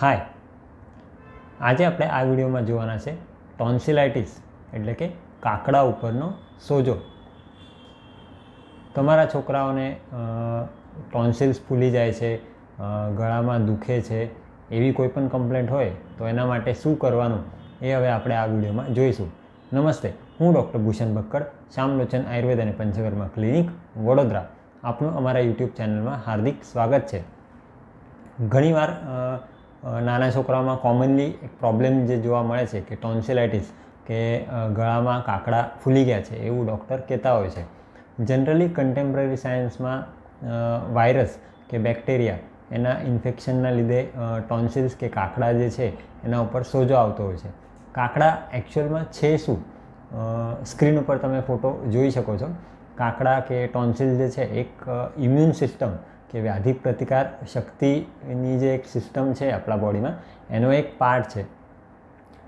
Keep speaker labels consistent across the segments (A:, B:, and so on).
A: હાય આજે આપણે આ વિડીયોમાં જોવાના છે ટોન્સિલાઇટિસ એટલે કે કાકડા ઉપરનો સોજો. તમારા છોકરાઓને ટોન્સિલ્સ ફૂલી જાય છે ગળામાં દુખે છે, એવી કોઈ પણ કમ્પ્લેન્ટ હોય, તો એના માટે શું કરવાનું એ હવે આપણે આ વિડીયોમાં જોઈશું. નમસ્તે, હું ડૉક્ટર ભૂષણ ભક્કડ, શ્યામલોચન આયુર્વેદ અને પંચકર્મા ક્લિનિક, વડોદરા. આપનું અમારા યુટ્યુબ ચેનલમાં હાર્દિક સ્વાગત છે. ઘણીવાર નાના છોકરાઓમાં કોમનલી એક પ્રોબ્લેમ જે જોવા મળે છે કે ટોન્સિલાઇટિસ કે ગળામાં કાકડા ફૂલી ગયા છે એવું ડૉક્ટર કહેતા હોય છે. જનરલી કન્ટેમ્પરરી સાયન્સમાં વાયરસ કે બેક્ટેરિયા એના ઇન્ફેક્શનના લીધે ટોન્સિલ્સ કે કાકડા જે છે એના ઉપર સોજો આવતો હોય છે. કાકડા એકચ્યુઅલમાં છે શું? સ્ક્રીન ઉપર તમે ફોટો જોઈ શકો છો. કાકડા કે ટોન્સિલ જે છે એક ઇમ્યુન સિસ્ટમ કે વ્યાધિ પ્રતિકાર શક્તિની જે એક સિસ્ટમ છે આપણા બોડીમાં એનો એક પાર્ટ છે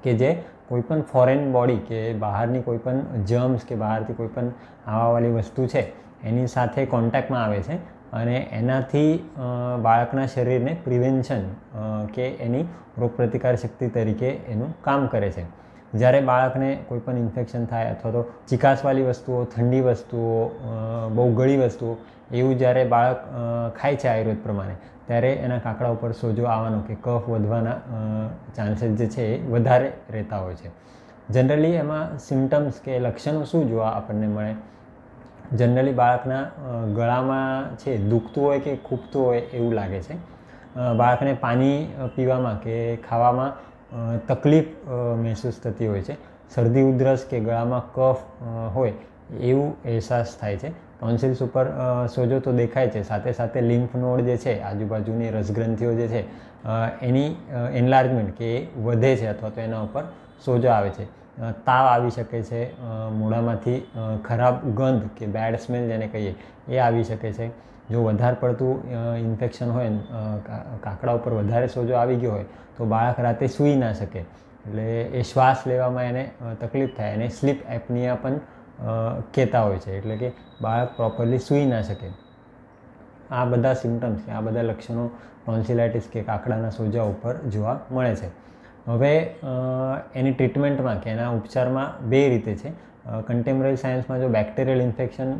A: કે જે કોઈપણ ફોરેન બોડી કે બહારની કોઈપણ જર્મ્સ કે બહારથી કોઈપણ આવાવાળી વસ્તુ છે, એની સાથે કોન્ટેક્ટમાં આવે છે અને એનાથી બાળકના શરીરને પ્રિવેન્શન કે એની રોગપ્રતિકાર શક્તિ તરીકે એનું કામ કરે છે. જ્યારે બાળકને કોઈપણ ઇન્ફેક્શન થાય અથવા તો ચિકાસવાળી વસ્તુઓ, ઠંડી વસ્તુઓ બહુ ગળી વસ્તુઓ, એવું જ્યારે બાળક ખાય છે આયુર્વેદ પ્રમાણે, ત્યારે એના કાકડા ઉપર સોજો આવવાનો કે કફ વધવાના ચાન્સીસ જે છે એ વધારે રહેતા હોય છે. જનરલી એમાં સિમ્ટમ્સ કે લક્ષણો શું જોવા આપણને મળે? જનરલી બાળકના ગળામાં છે, દુખતું હોય કે ખૂબતું હોય એવું લાગે છે. બાળકને પાણી પીવામાં કે ખાવામાં તકલીફ મહેસૂસ થતી હોય છે. શરદી, ઉધરસ કે ગળામાં કફ હોય, એવું અહેસાસ થાય છે. ટોન્સિલ્સ ઉપર સોજો તો દેખાય છે. સાથે સાથે લિમ્ફ નોડ જે છે, આજુબાજુની રસગ્રંથિઓ જે છે એની એન્લાર્જમેન્ટ કે વધે છે અથવા તો એના ઉપર સોજો આવે છે. તાવ આવી શકે છે મૂળામાંથી ખરાબ ગંધ કે બેડ સ્મેલ જેને કહીએ, એ આવી શકે છે. જો વધારે પડતું ઇન્ફેક્શન હોય કાકડા ઉપર વધારે સોજો આવી ગયો હોય, તો બાળક રાતે સૂઈ ના શકે. એટલે એ શ્વાસ લેવામાં એને તકલીફ થાય. એને સ્લીપ એપનિયા પણ કહેતા હોય છે. એટલે કે બાળક પ્રોપરલી સૂઈ ના શકે. આ બધા સિમ્ટમ્સ કે આ બધા લક્ષણો ટોન્સિલાઇટિસ કે કાકડાના સોજા ઉપર જોવા મળે છે. હવે એની ટ્રીટમેન્ટમાં કે એના ઉપચારમાં બે રીતે છે. કન્ટેમ્પરરી સાયન્સમાં જો બેક્ટેરિયલ ઇન્ફેક્શન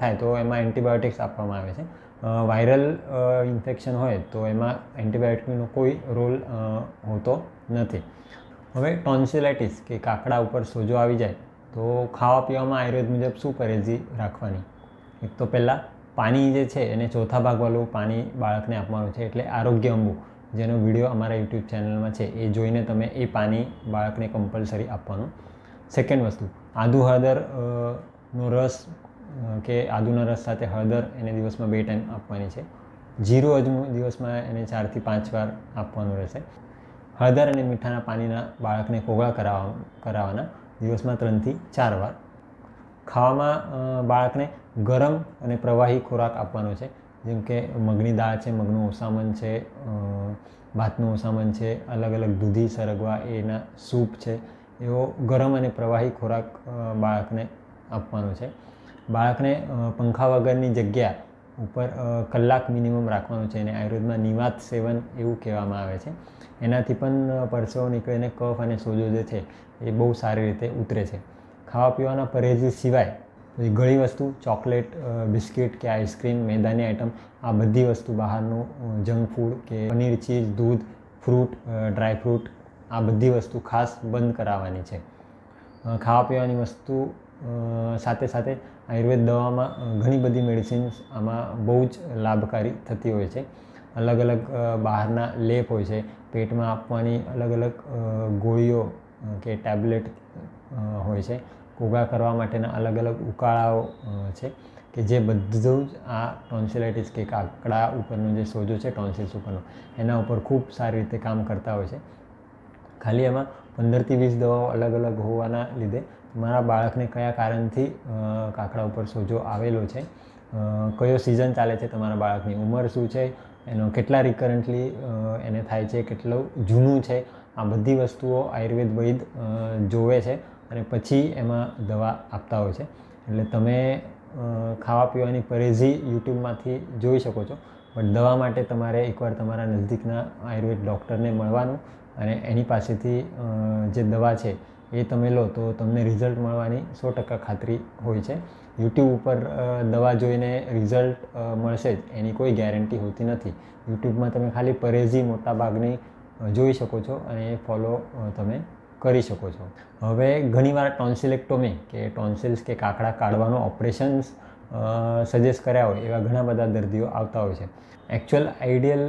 A: થાય તો એમાં એન્ટીબાયોટિક્સ આપવામાં આવે છે. વાયરલ ઇન્ફેક્શન હોય તો એમાં એન્ટીબાયોટિકનો કોઈ રોલ હોતો નથી. હવે ટોન્સિલાઇટિસ કે કાકડા ઉપર સોજો આવી જાય તો ખાવા પીવામાં આયુર્વેદ મુજબ શું પરેજી રાખવાની? એક તો પહેલાં પાણી જે છે એને ચોથા ભાગવાળું પાણી બાળકને આપવાનું છે એટલે આરોગ્ય અંબુ જેનો વીડિયો અમારા યુટ્યુબ ચેનલમાં છે, એ જોઈને તમે એ પાણી બાળકને કમ્પલસરી આપવાનું. સેકન્ડ વસ્તુ, આદુ હળદર નો રસ કે આદુના રસ સાથે હળદર એને દિવસમાં બે ટાઈમ આપવાની છે. જીરું અજમું દિવસમાં એને ચારથી પાંચ વાર આપવાનું રહેશે. હળદર અને મીઠાના પાણીના બાળકને કોગળા કરાવવા, કરાવવાના દિવસમાં ત્રણથી ચાર વાર. ખાવામાં બાળકને ગરમ અને પ્રવાહી ખોરાક આપવાનો છે. જેમ કે મગની દાળ છે, મગનું ઓસામન છે ભાતનું ઓસામન છે અલગ અલગ દૂધી સરગવા, એના સૂપ છે, એવો ગરમ અને પ્રવાહી ખોરાક બાળકને આપવાનો છે. બાળકને પંખા વગરની જગ્યા ઉપર કલાક મિનિમમ રાખવાનું છે અને આયુર્વેદમાં નિવાત સેવન એવું કહેવામાં આવે છે. એનાથી પણ પરસેવો નીકળીને કફ અને સોજો જે છે, એ બહુ સારી રીતે ઉતરે છે. ખાવા પીવાના પરેજી સિવાય પછી ઘણી વસ્તુ, ચોકલેટ બિસ્કિટ કે આઈસ્ક્રીમ, મેદાની આઇટમ આ બધી વસ્તુ બહારનું જંક ફૂડ કે પનીર, ચીઝ, દૂધ, ફ્રૂટ ડ્રાય ફ્રૂટ, આ બધી વસ્તુ ખાસ બંધ કરાવવાની છે. ખાવા પીવાની વસ્તુ સાથે સાથે આયુર્વેદ દવામાં ઘણી બધી મેડિસિન્સ આમાં બહુ જ લાભકારી થતી હોય છે. અલગ અલગ બહારના લેપ હોય છે. પેટમાં આપવાની અલગ અલગ ગોળીઓ કે ટેબ્લેટ હોય છે. કોગળા કરવા માટેના અલગ અલગ ઉકાળાઓ છે કે જે બધું જ આ ટોન્સિલાઇટિસ કે કાકડા ઉપરનો જે સોજો છે ટોન્સિલ્સ ઉપરનો, એના ઉપર ખૂબ સારી રીતે કામ કરતા હોય છે. ખાલી એમાં પંદરથી વીસ દવાઓ અલગ અલગ હોવાના લીધે મારા બાળકને કયા કારણથી કાકડા ઉપર સોજો આવેલો છે કયો સિઝન ચાલે છે તમારા બાળકની, ઉંમર શું છે, એનો કેટલા રિકરન્ટલી એને થાય છે, કેટલું જૂનું છે, આ બધી વસ્તુઓ આયુર્વેદ વૈદ જોવે છે. અને પછી એમાં દવા આપતા હોય છે. એટલે તમે ખાવા પીવાની પરેજી યુટ્યુબમાંથી જોઈ શકો છો. બટ દવા માટે તમારે એકવાર તમારા નજદીકના આયુર્વેદ ડૉક્ટરને મળવાનું અને એની પાસેથી જે દવા છે એ તમે લો તો તમને રિઝલ્ટ મળવાની સો ટકા ખાતરી હોય છે. યુટ્યુબ ઉપર દવા જોઈને રિઝલ્ટ મળશે જ, એની કોઈ ગેરંટી હોતી નથી. યુટ્યુબમાં તમે ખાલી પરેજી મોટાભાગની ભાગની જોઈ શકો છો અને એ ફોલો તમે કરી શકો છો. હવે ઘણીવાર ટોન્સિલેક્ટોમી કે ટોન્સિલ્સ કે કાકડા કાઢવાનું ઓપરેશન્સ સજેસ્ટ કર્યા હોય એવા ઘણા બધા દર્દીઓ આવતા હોય છે. એકચ્યુઅલ આઈડિયલ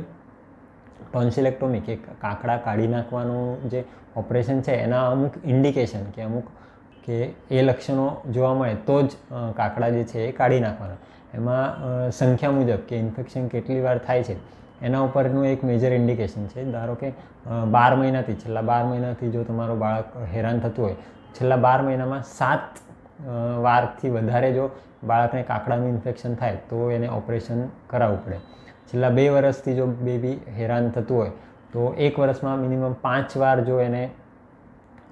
A: ટોન્સિલેક્ટોમી કે કાકડા કાઢી નાખવાનું જે ઓપરેશન છે, એના અમુક ઇન્ડિકેશન કે અમુક કે એ લક્ષણો જોવા મળે તો જ કાકડા જે છે એ કાઢી નાખવાના. એમાં સંખ્યા મુજબ કે ઇન્ફેક્શન કેટલી વાર થાય છે એના ઉપરનું એક મેજર ઇન્ડિકેશન છે. ધારો કે બાર મહિનાથી, છેલ્લા બાર મહિનાથી જો તમારું બાળક હેરાન થતું હોય, છેલ્લા બાર મહિનામાં સાત વારથી વધારે જો બાળકને કાકડાનું ઇન્ફેક્શન થાય, તો એને ઓપરેશન કરાવવું પડે. છેલ્લા બે વર્ષથી જો બેબી હેરાન થતું હોય, તો એક વર્ષમાં મિનિમમ પાંચ વાર જો એને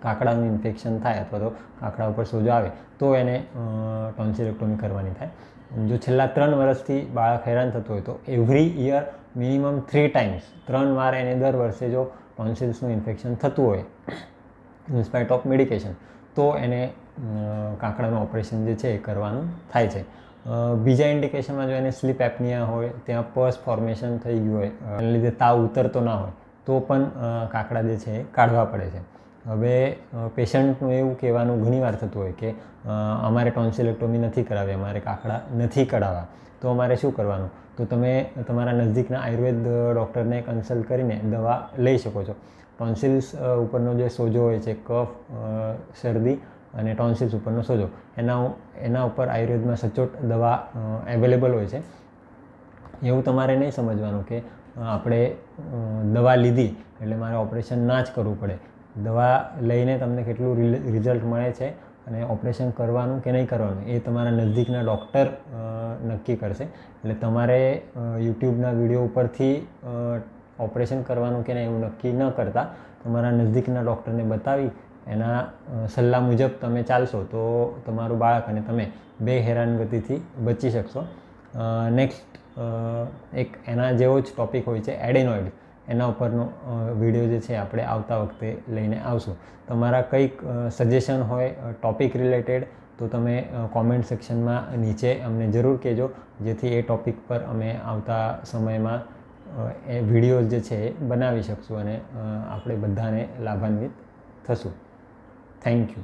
A: કાકડાનું ઇન્ફેક્શન થાય અથવા તો કાકડા ઉપર સોજો આવે, તો એને ટોન્સિલેક્ટોમી કરવાની થાય. જો છેલ્લા ત્રણ વર્ષથી બાળક હેરાન થતું હોય તો every year minimum three times ત્રણ વાર એને દર વર્ષે જો ટોન્સિલ્સનું ઇન્ફેક્શન થતું હોય ઇન્સ્પાઇટ ઓફ મેડિકેશન તો એને કાંકડાનું ઓપરેશન જે છે એ કરવાનું થાય છે. બીજા ઇન્ડિકેશનમાં જો એને સ્લીપ એપનિયા હોય, ત્યાં પર્સ ફોર્મેશન થઈ ગયું હોય, એને લીધે તાવ ઉતરતો ના હોય, તો પણ કાંકડા જે છે એ કાઢવા પડે છે. હવે પેશન્ટનું એવું કહેવાનું ઘણીવાર થતું હોય કે અમારે ટોન્સિલેક્ટોમી નથી કરાવી, અમારે કાકડા નથી કઢાવવા. તો અમારે શું કરવાનું? તો તમે તમારા નજીકના આયુર્વેદ ડૉક્ટરને કન્સલ્ટ કરીને દવા લઈ શકો છો. ટોન્સિલ્સ ઉપરનો જે સોજો હોય છે, કફ શરદી અને ટોન્સિલ્સ ઉપરનો સોજો, એના એના ઉપર આયુર્વેદમાં સચોટ દવા અવેલેબલ હોય છે. એવું તમારે નહીં સમજવાનું કે આપણે દવા લીધી એટલે મારે ઓપરેશન ના જ કરવું પડે. દવા લઈને તમને કેટલું રિઝલ્ટ મળે છે અને ઓપરેશન કરવાનું કે નહીં કરવાનું એ તમારા નજદીકના ડૉક્ટર નક્કી કરશે. એટલે તમારે યુટ્યુબના વીડિયો ઉપરથી ઓપરેશન કરવાનું કે નહીં એવું નક્કી ન કરતા તમારા નજદીકના ડૉક્ટરને બતાવી એના સલાહ મુજબ તમે ચાલશો તો તમારું બાળક અને તમે બે હેરાનગતિથી બચી શકશો. નેક્સ્ટ એક એના જેવો જ ટોપિક હોય છે એડેનોઇડ. એના ઉપરનો વીડિયો જે છે આપણે આવતા વખતે લઈને આવશું. તમારા કંઈક સજેશન હોય ટોપિક રિલેટેડ તો તમે કોમેન્ટ સેક્શનમાં નીચે અમને જરૂર કહેજો, જેથી એ ટોપિક પર અમે આવતા સમયમાં એ વિડીયોઝ જે છે એ બનાવી શકશું અને આપણે બધાને લાભાન્વિત થશું. Thank you